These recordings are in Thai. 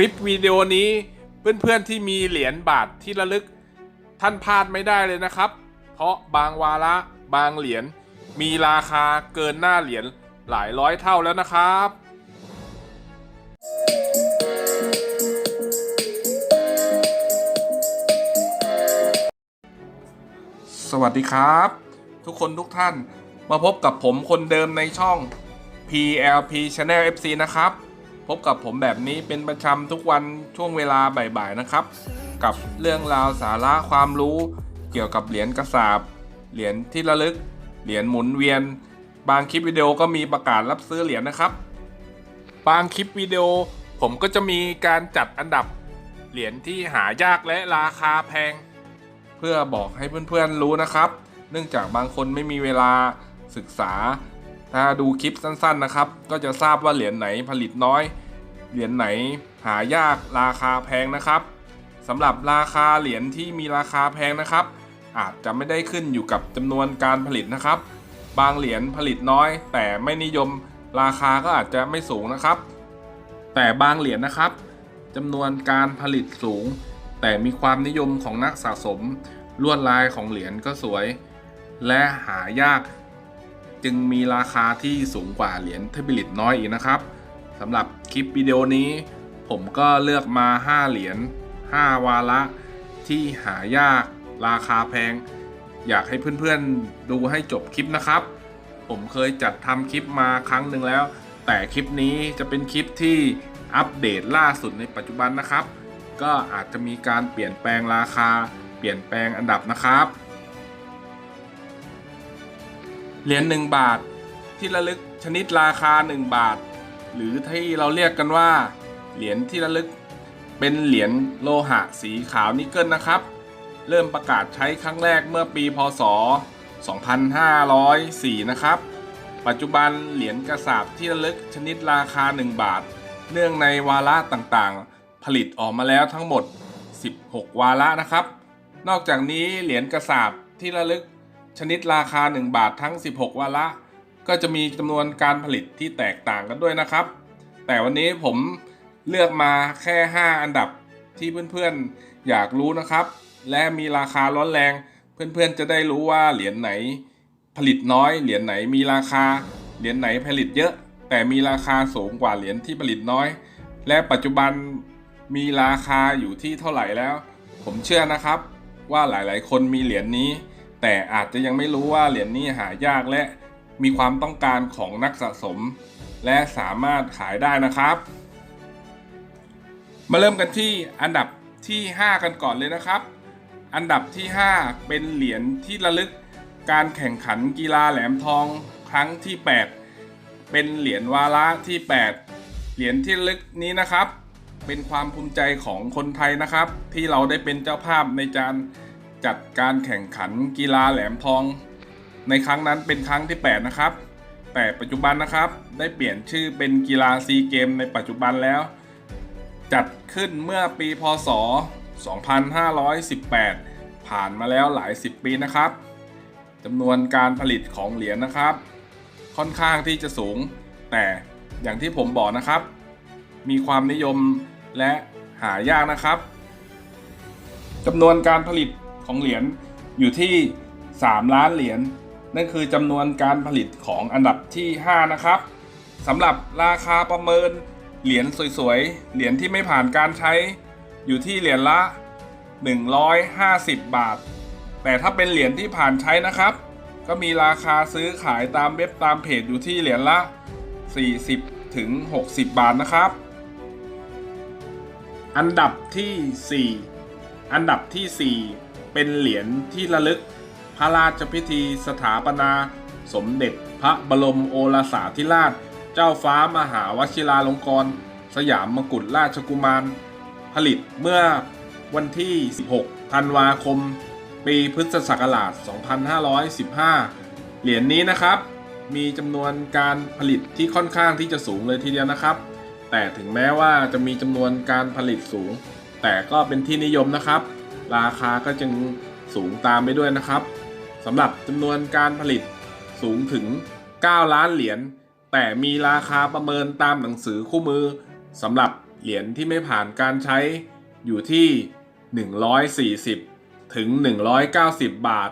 คลิปวิดีโอนี้เพื่อนๆที่มีเหรียญบาทที่ระลึก ท่านพลาดไม่ได้เลยนะครับ เพราะบางวาระบางเหรียญมีราคาเกินหน้าเหรียญหลายร้อยเท่าแล้วนะครับสวัสดีครับ ทุกคนทุกท่านมาพบกับผมคนเดิมในช่อง PLP Channel FC นะครับ พบกับผมแบบนี้เป็นประจำทุกวันช่วงเวลาบ่ายๆนะครับ กับเรื่องราวสาระความรู้เกี่ยวกับเหรียญกระสาบเหรียญที่ระลึก เหรียญหมุนเวียน บางคลิปวิดีโอก็มีประกาศรับซื้อเหรียญนะครับ บางคลิปวิดีโอ ผมก็จะมีการจัดอันดับเหรียญที่หายากและราคาแพง เพื่อบอกให้เพื่อนๆรู้นะครับ เนื่องจากบางคนไม่มีเวลาศึกษา ถ้าดูคลิปสั้นๆนะครับ ก็จะทราบว่าเหรียญไหนผลิตน้อย เหรียญไหนหายากราคาแพงนะครับสำหรับราคาเหรียญที่มีราคาแพงนะครับ อาจจะไม่ได้ขึ้นอยู่กับจำนวนการผลิตนะครับ บางเหรียญผลิตน้อย แต่ไม่นิยมราคาก็อาจจะไม่สูงนะครับ แต่บางเหรียญนะครับจำนวนการผลิตสูง แต่มีความนิยมของนักสะสมลวดลายของเหรียญก็สวย และหายาก จึงมีราคาที่สูงกว่าเหรียญเที่ผลิตน้อยอีกนะครับสำหรับคลิปวิดีโอนี้ ผมก็เลือกมา 5 เหรียญ5 วาระ ที่หายากราคาแพง อยากให้เพื่อนๆดูให้จบคลิปนะครับ ผมเคยจัดทำคลิปมาครั้งหนึ่งแล้ว แต่คลิปนี้จะเป็นคลิปที่อัปเดตล่าสุดในปัจจุบันนะครับ ก็อาจจะมีการเปลี่ยนแปลงราคา เปลี่ยนแปลงอันดับนะครับ เหรียญ1บาท ที่ระลึกชนิดราคา 1 บาท หรือที่เราเรียกกันว่า เหรียญที่ระลึกเป็นเหรียญโลหะสีขาวนิกเกิลนะครับ เริ่มประกาศใช้ครั้งแรกเมื่อปีพศ 2504 นะครับ ปัจจุบันเหรียญกระสาบที่ระลึกชนิดราคา 1 บาท เนื่องในวาระต่างๆ ผลิตออกมาแล้วทั้งหมด 16 วาระนะครับ นอกจากนี้เหรียญกระสาบที่ระลึก ชนิดราคา 1 บาททั้ง 16 วาระ ก็จะมีจำนวนการผลิตที่แตกต่างกันด้วยนะครับ แต่วันนี้ผมเลือกมาแค่ 5 อันดับที่เพื่อนๆอยากรู้นะครับ และมีราคาร้อนแรง เพื่อนๆจะได้รู้ว่าเหรียญไหนผลิตน้อย เหรียญไหนมีราคา เหรียญไหนผลิตเยอะ แต่มีราคาสูงกว่าเหรียญที่ผลิตน้อย และปัจจุบันมีราคาอยู่ที่เท่าไหร่แล้ว ผมเชื่อนะครับว่าหลายๆ คนมีเหรียญนี้ แต่อาจจะยังไม่รู้ว่าเหรียญนี้หายากและมีความต้องการของนักสะสม และสามารถขายได้นะครับ มาเริ่มกันที่อันดับที่ 5 กันก่อนเลยนะครับ อันดับที่ 5 เป็นเหรียญที่ระลึกการแข่งขันกีฬาแหลมทองครั้งที่ 8 เป็นเหรียญวาระที่ 8 เหรียญที่ลึกนี้นะครับ เป็นความภูมิใจของคนไทยนะครับ ที่เราได้เป็นเจ้าภาพในการ จัดการแข่งขันกีฬาแหลมทอง ในครั้งนั้นเป็นครั้งที่ 8 นะครับ แต่ปัจจุบันนะครับได้เปลี่ยนชื่อเป็นกีฬาซีเกมในปัจจุบันแล้ว จัดขึ้นเมื่อปีพศ 2518 ผ่านมาแล้วหลายสิบปีนะครับจำนวนการผลิตของเหรียญนะครับ ค่อนข้างที่จะสูง แต่อย่างที่ผมบอกนะครับ มีความนิยมและหายากนะครับจำนวนการผลิต ของเหรียญอยู่ที่ 3 ล้านเหรียญนั่นคือจำนวนการผลิตของอันดับที่ 5 นะครับสำหรับราคาประเมินเหรียญสวยๆ เหรียญที่ไม่ผ่านการใช้อยู่ที่เหรียญละ 150 บาท แต่ถ้าเป็นเหรียญที่ผ่านใช้นะครับ ก็มีราคาซื้อขายตามเว็บตามเพจอยู่ที่เหรียญละ 40ถึง60 บาทนะครับ อันดับที่ 4 อันดับที่ 4 เป็นเหรียญที่ระลึกพระราชพิธีสถาปนา สมเด็จพระบรมโอรสาธิราช เจ้าฟ้ามหาวชิราลงกรณ์สยามมกุฎราชกุมาร ผลิตเมื่อวันที่ 16 ธันวาคม ปีพุทธศักราช 2515 เหรียญนี้นะครับ มีจำนวนการผลิตที่ค่อนข้างที่จะสูงเลยทีเดียวนะครับ แต่ถึงแม้ว่าจะมีจำนวนการผลิตสูง แต่ก็เป็นที่นิยมนะครับ ราคาก็จึงสูงตามไปด้วยนะครับสำหรับจำนวนการผลิตสูงถึง 9 ล้านเหรียญแต่มีราคาประเมินตามหนังสือคู่มือสำหรับเหรียญที่ไม่ผ่านการใช้อยู่ที่ 140 ถึง 190 บาท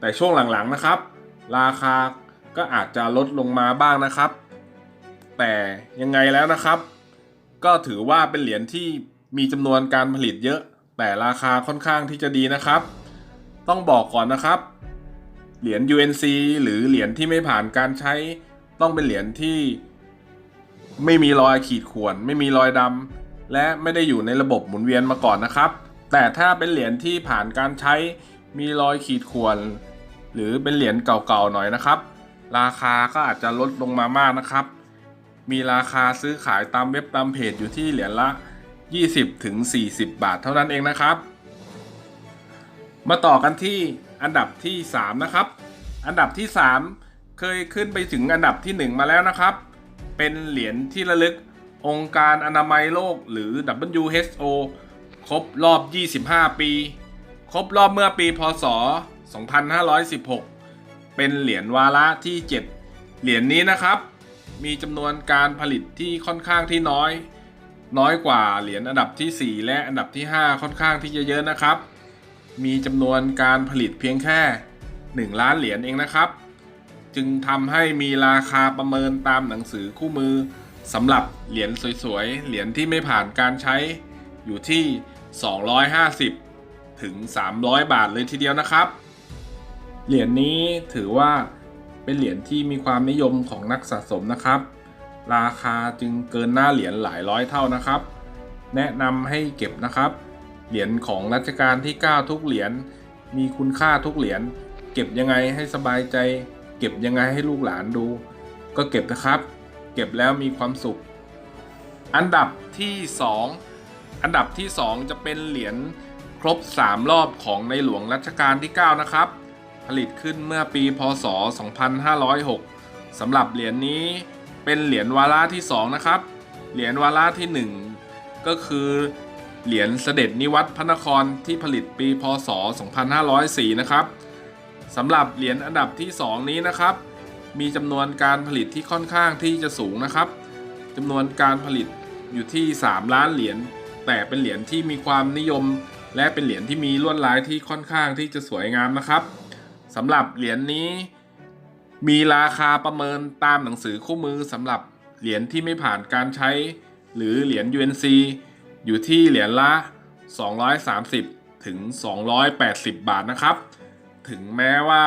แต่ช่วงหลังๆนะครับ ราคาก็อาจจะลดลงมาบ้างนะครับ แต่ยังไงแล้วนะครับ ก็ถือว่าเป็นเหรียญที่มีจำนวนการผลิตเยอะ แต่ราคาค่อนข้างที่จะดีนะครับ ต้องบอกก่อนนะครับ เหรียญ UNC หรือเหรียญที่ไม่ผ่านการใช้ต้องเป็นเหรียญที่ ไม่มีรอยขีดข่วน ไม่มีรอยดำและไม่ได้อยู่ในระบบหมุนเวียนมาก่อนนะครับ แต่ถ้าเป็นเหรียญที่ผ่านการใช้มีรอยขีดข่วน หรือเป็นเหรียญเก่าๆหน่อยนะครับ ราคาก็อาจจะลดลงมามากนะครับ มีราคาซื้อขายตามเว็บตามเพจอยู่ที่เหรียญละ 20ถึง40 บาทเท่านั้นเองนะครับ มาต่อกันที่อันดับที่ 3 นะครับ อันดับที่ 3 เคยขึ้นไปถึงอันดับที่ 1 มาแล้วนะครับ เป็นเหรียญที่ระลึกองค์การอนามัยโลกหรือ WHO ครบรอบ 25 ปี ครบรอบเมื่อปี พศ 2516 เป็นเหรียญวาระที่ 7 เหรียญนี้นะครับ มีจำนวนการผลิตที่ค่อนข้างที่น้อย น้อยกว่าเหรียญอันดับที่ 4 และอันดับที่ 5 ค่อนข้างที่จะเยอะนะครับ มีจำนวนการผลิตเพียงแค่ 1 ล้านเหรียญเองนะครับ จึงทำให้มีราคาประเมินตามหนังสือคู่มือสำหรับเหรียญสวยๆ เหรียญที่ไม่ผ่านการใช้อยู่ที่ 250 ถึง 300 บาทเลยทีเดียวนะครับ เหรียญนี้ถือว่าเป็นเหรียญที่มีความนิยมของนักสะสมนะครับ ราคาจึงเกินหน้าเหรียญหลายร้อยเท่านะครับ แนะนำให้เก็บนะครับ เหรียญของรัชกาลที่ 9 ทุกเหรียญมีคุณค่าทุกเหรียญเก็บยังไงให้สบายใจ เก็บยังไงให้ลูกหลานดู ก็เก็บนะครับ เก็บแล้วมีความสุข อันดับที่ 2 อันดับที่ 2 จะเป็นเหรียญครบ 3 รอบของในหลวงรัชกาลที่ 9 นะครับ ผลิตขึ้นเมื่อปีพศ 2506สำหรับเหรียญนี้ เป็นเหรียญวาระที่ 2 นะครับ เหรียญวาระที่ 1 ก็คือ เหรียญเสด็จนิวัตพระนครที่ผลิตปีพศ 2504 นะครับสำหรับเหรียญอันดับที่ 2 นี้นะครับ มีจำนวนการผลิตที่ค่อนข้างที่จะสูงนะครับจำนวนการผลิตอยู่ที่ 3 ล้านเหรียญแต่เป็นเหรียญที่มีความนิยม และเป็นเหรียญที่มีลวดลายที่ค่อนข้างที่จะสวยงามนะครับสำหรับเหรียญนี้ มีราคาประเมินตามหนังสือคู่มือสำหรับเหรียญที่ไม่ผ่านการใช้ หรือเหรียญ UNC อยู่ที่เหรียญละ 230 ถึง 280 บาทนะครับ ถึงแม้ว่า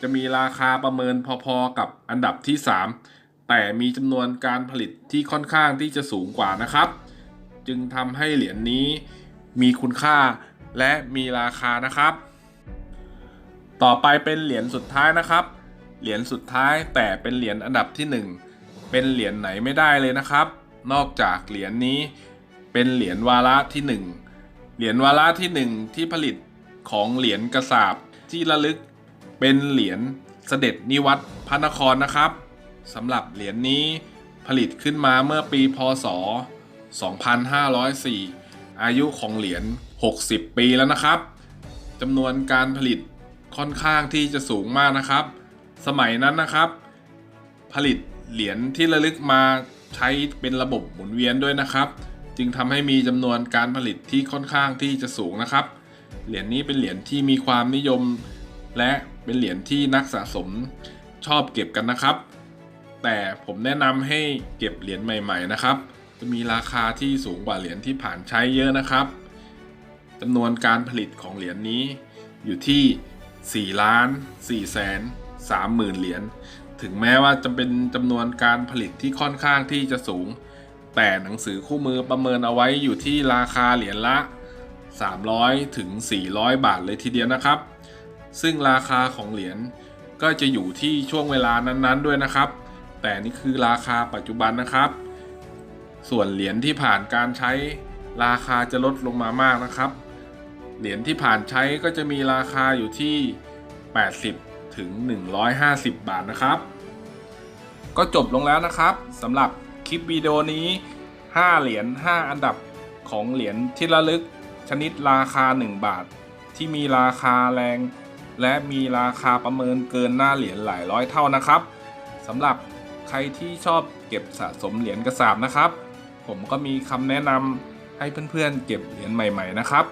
จะมีราคาประเมินพอๆกับอันดับที่ 3 แต่มีจำนวนการผลิตที่ค่อนข้างที่จะสูงกว่านะครับ จึงทำให้เหรียญนี้มีคุณค่าและมีราคานะครับ ต่อไปเป็นเหรียญสุดท้ายนะครับ เหรียญสุดท้ายแต่เป็นเหรียญอันดับที่ 1 เป็นเหรียญไหนไม่ได้เลยนะครับ นอกจากเหรียญนี้เป็นเหรียญวาระที่ 1 เหรียญวาระที่ 1 ที่ผลิตของเหรียญกระสาบที่ระลึกเป็นเหรียญเสด็จนิวัตรพระนครนะครับสำหรับเหรียญนี้ผลิตขึ้นมาเมื่อปีพศ 2504 อายุของเหรียญ 60 ปีแล้วนะครับจำนวนการผลิตค่อนข้างที่จะสูงมากนะครับ สมัยนั้นนะครับ ผลิตเหรียญที่ระลึกมาใช้เป็นระบบหมุนเวียนด้วยนะครับ จึงทำให้มีจำนวนการผลิตที่ค่อนข้างที่จะสูงนะครับ เหรียญนี้เป็นเหรียญที่มีความนิยม และเป็นเหรียญที่นักสะสมชอบเก็บกันนะครับ แต่ผมแนะนำให้เก็บเหรียญใหม่ ๆ นะครับ จะมีราคาที่สูงกว่าเหรียญที่ผ่านใช้เยอะนะครับจำนวนการผลิตของเหรียญนี้อยู่ที่ 4 ล้าน4แสน 3หมื่นเหรียญ ถึงแม้ว่าจะเป็นจำนวนการผลิตที่ค่อนข้างที่จะสูง แต่หนังสือคู่มือประเมินเอาไว้อยู่ที่ราคาเหรียญละ 300 ถึง 400 บาทเลยทีเดียวนะครับ ซึ่งราคาของเหรียญก็จะอยู่ที่ช่วงเวลานั้นๆด้วยนะครับ แต่นี่คือราคาปัจจุบันนะครับ ส่วนเหรียญที่ผ่านการใช้ราคาจะลดลงมามากนะครับ เหรียญที่ผ่านใช้ก็จะมีราคาอยู่ที่ 80 ถึง 150 บาทนะครับ ก็จบลงแล้วนะครับสำหรับคลิปวิดีโอนี้ 5 เหรียญ5 อันดับของเหรียญที่ระลึกชนิดราคา 1 บาท ที่มีราคาแรง และมีราคาประเมินเกินหน้าเหรียญหลายร้อยเท่านะครับสำหรับใครที่ชอบเก็บสะสมเหรียญกระสาบนะครับผผมก็มีคำแนะนำให้เพื่อนๆเก็บเหรียญใหม่ ๆ นะครับ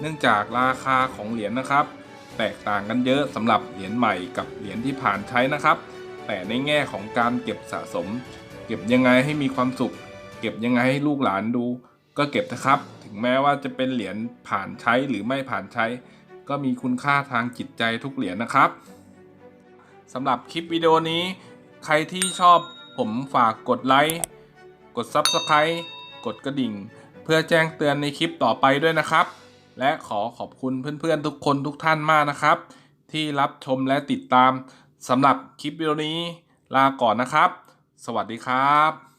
เนื่องจากราคาของเหรียญนะครับ แตกต่างกันเยอะสำหรับเหรียญใหม่กับเหรียญที่ผ่านใช้นะครับ แต่ในแง่ของการเก็บสะสม เก็บยังไงให้มีความสุข เก็บยังไงให้ลูกหลานดู ก็เก็บนะครับ ถึงแม้ว่าจะเป็นเหรียญผ่านใช้หรือไม่ผ่านใช้ ก็มีคุณค่าทางจิตใจทุกเหรียญนะครับสำหรับคลิปวิดีโอนี้ ใครที่ชอบผมฝากกดไลค์กด Subscribe กดกระดิ่ง เพื่อแจ้งเตือนในคลิปต่อไปด้วยนะครับ และขอขอบคุณเพื่อนๆทุกคนทุกท่านมากนะครับ ที่รับชมและติดตามสำหรับคลิปวิดีโอนี้ลาก่อนนะครับ สวัสดีครับ